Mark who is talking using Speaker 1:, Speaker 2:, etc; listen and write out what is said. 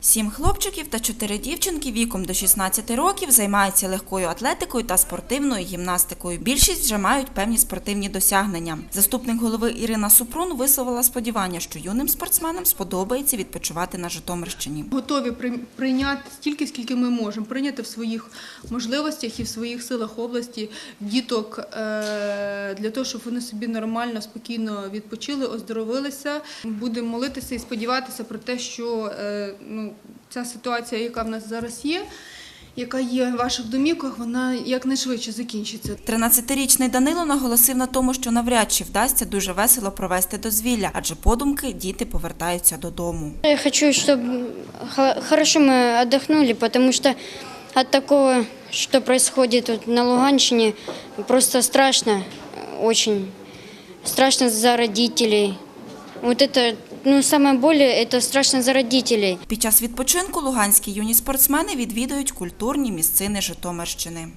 Speaker 1: Сім хлопчиків та чотири дівчинки віком до 16 років займаються легкою атлетикою та спортивною гімнастикою. Більшість вже мають певні спортивні досягнення. Заступник голови Ірина Супрун висловила сподівання, що юним спортсменам сподобається відпочивати на Житомирщині.
Speaker 2: готові при- прийняти стільки, скільки ми можемо, прийняти в своїх можливостях і в своїх силах області діток е, для того, щоб вони собі нормально, спокійно відпочили, оздоровилися. Будемо молитися і сподіватися про те, що е, ну, ця ситуація, яка в нас зараз є, яка є в ваших домівках, вона якнайшвидше закінчиться.
Speaker 1: 13-річний Данило наголосив на тому, що навряд чи вдасться дуже весело провести дозвілля, адже подумки діти повертаються додому.
Speaker 3: Я хочу, чтобы хо- хорошо мы отдохнули, потому что от такого, что происходит тут на Луганщине, просто страшно, э, очень страшно за родителей. Вот это, ну, саме болі це страшно за родителей.
Speaker 1: Під час відпочинку луганські юні спортсмени відвідують культурні місцини Житомирщини.